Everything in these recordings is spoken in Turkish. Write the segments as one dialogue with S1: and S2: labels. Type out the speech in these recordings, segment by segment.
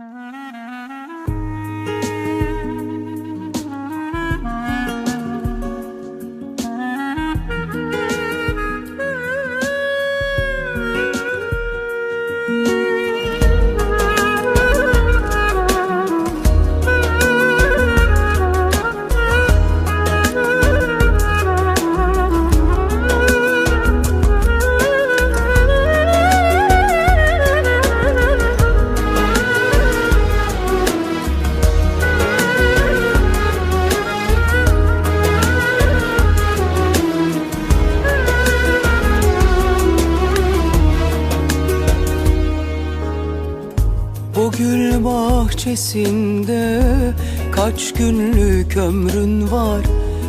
S1: Mm-hmm. Bu gül bahçesinde kaç günlük ömrün var?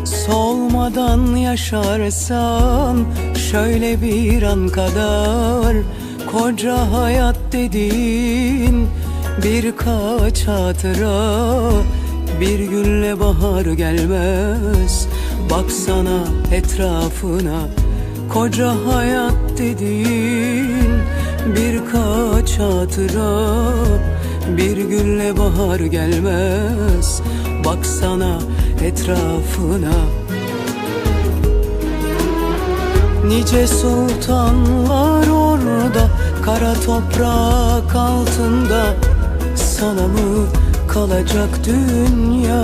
S1: Solmadan yaşarsan şöyle bir an kadar. Koca hayat dediğin birkaç hatıra. Bir günle bahar gelmez. Baksana etrafına. Koca hayat dediğin birkaç hatıra Bir günle bahar gelmez Baksana etrafına. Nice sultanlar orada Kara toprak altında. Sana mı kalacak dünya?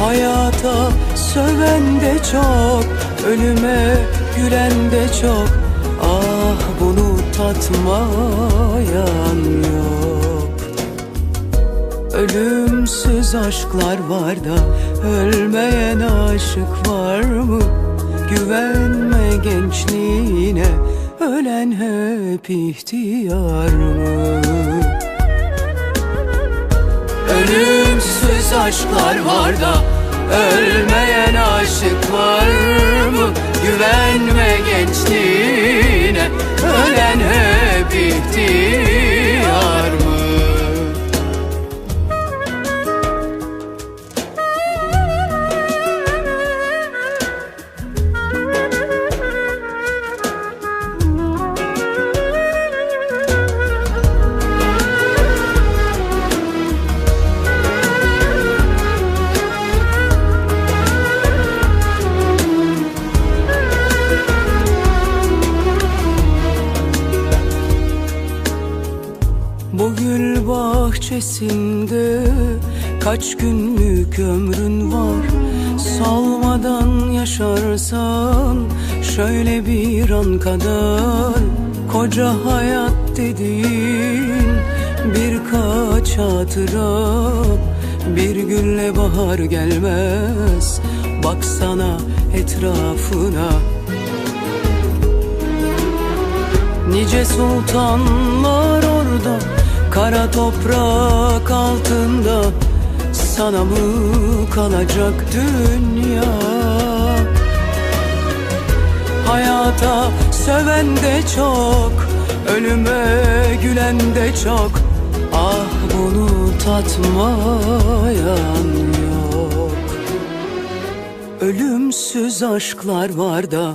S1: Hayata söven de çok Ölüme gülen de çok Ah bunu tatmayan yok Ölümsüz aşklar var da Ölmeyen aşık var mı? Güvenme gençliğine Ölen hep ihtiyar mı? Ölümsüz aşklar var da Ölmeyen aşık var mı? Güvenme gençliğine Ölen hep Bu gül bahçesinde kaç günlük ömrün var? Solmadan yaşarsan şöyle bir an kadar Koca hayat dediğin birkaç hatıra. Bir günle bahar gelmez Baksana etrafına. Nice sultanlar orada Kara toprak altında Sana mı kalacak dünya. Hayata söven de çok Ölüme gülen de çok. Ah bunu tatmayan yok. Ölümsüz aşklar var da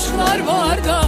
S1: aşklar var da